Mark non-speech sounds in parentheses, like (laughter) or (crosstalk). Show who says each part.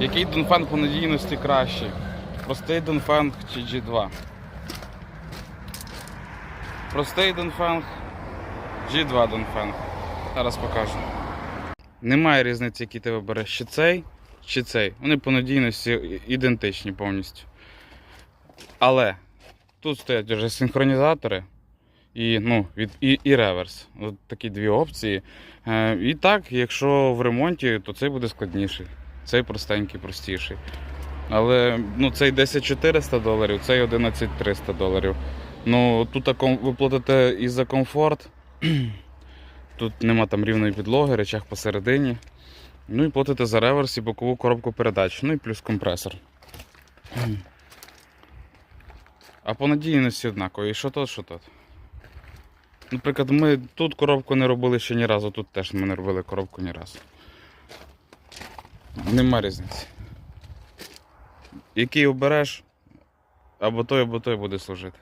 Speaker 1: Який Донфенг по надійності кращий? Простий Донфенг чи G2? Простий Донфенг, G2 Донфенг. Зараз покажу. Немає різниці, який ти вибереш, чи цей, чи цей. Вони по надійності ідентичні повністю. Але тут стоять вже синхронізатори і, ну, від, і, і реверс. От такі дві опції. Е, і так, якщо в ремонті, то цей буде складніший. Цей простенький, простіший. Але ну, цей 10400 доларів, цей 11300 доларів. Ну, тут ви платите і за комфорт. (clears throat) Тут нема там рівної підлоги, речах посередині. Ну і платите за реверс і бокову коробку передач. Ну і плюс компресор. А по надійності однаково. І що тут, що тут. Наприклад, ми тут коробку не робили ще ні разу, тут теж ми не робили коробку ні разу. Нема різниці. Який обереш, або той, або той буде служити.